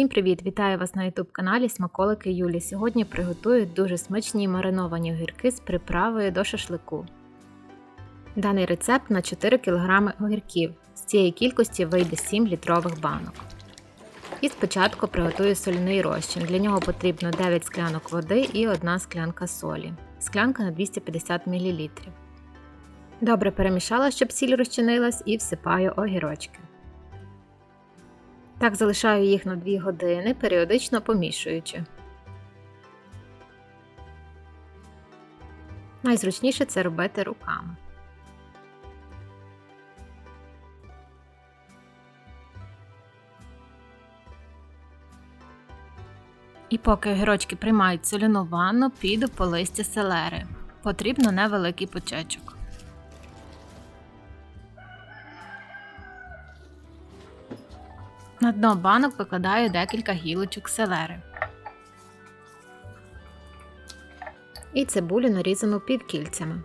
Всім привіт! Вітаю вас на youtube каналі Смаколики Юлі. Сьогодні приготую дуже смачні мариновані огірки з приправою до шашлику. Даний рецепт на 4 кг огірків. З цієї кількості вийде 7 літрових банок. І спочатку приготую соляний розчин. Для нього потрібно 9 склянок води і 1 склянка солі. Склянка на 250 мл. Добре перемішала, щоб сіль розчинилась, і всипаю огірочки. Так залишаю їх на 2 години, періодично помішуючи. Найзручніше це робити руками. І поки огірочки приймають соляну ванну, піду по листя селери. Потрібно невеликий почечок. На дно банок викладаю декілька гілочок селери. І цибулю нарізану півкільцями.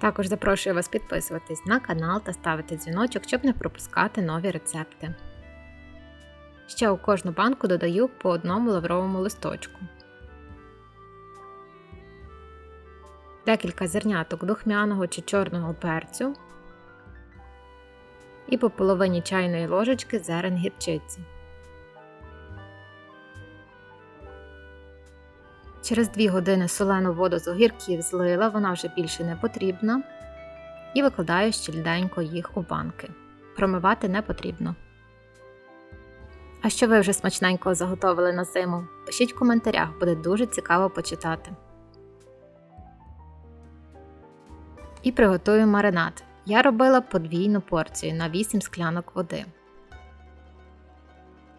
Також запрошую вас підписуватись на канал та ставити дзвіночок, щоб не пропускати нові рецепти. Ще у кожну банку додаю по одному лавровому листочку. Декілька зерняток духмяного чи чорного перцю і по половині чайної ложечки зерен гірчиці. Через 2 години солену воду з огірків злила, вона вже більше не потрібна, і викладаю щільденько їх у банки. Промивати не потрібно. А що ви вже смачненько заготовили на зиму? Пишіть в коментарях, буде дуже цікаво почитати. І приготую маринад. Я робила подвійну порцію на 8 склянок води.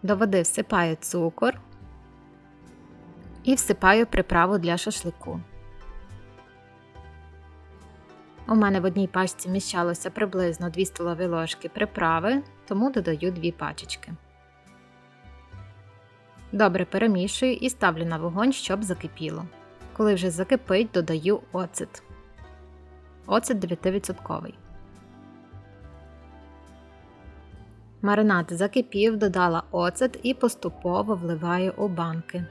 До води всипаю цукор і всипаю приправу для шашлику. У мене в одній пачці міщалося приблизно 2 столові ложки приправи, тому додаю 2 пачечки. Добре перемішую і ставлю на вогонь, щоб закипіло. Коли вже закипить, додаю оцет. Оцет 9%. Маринад закипів, додала оцет і поступово вливаю у банки.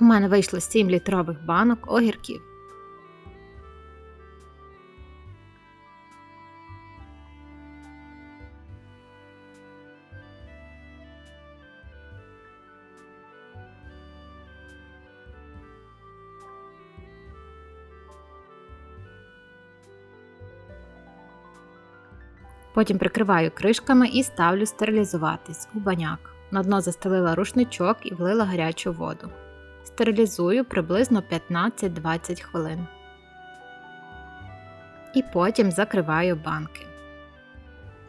У мене вийшло 7 літрових банок огірків. Потім прикриваю кришками і ставлю стерилізуватись у баняк. На дно застелила рушничок і влила гарячу воду. Стерилізую приблизно 15-20 хвилин. І потім закриваю банки.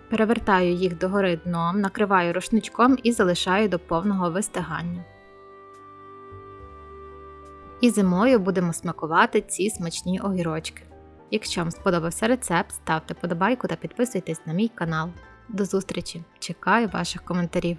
Перевертаю їх догори дном, накриваю рушничком і залишаю до повного вистигання. І зимою будемо смакувати ці смачні огірочки. Якщо вам сподобався рецепт, ставте подобайку та підписуйтесь на мій канал. До зустрічі! Чекаю ваших коментарів.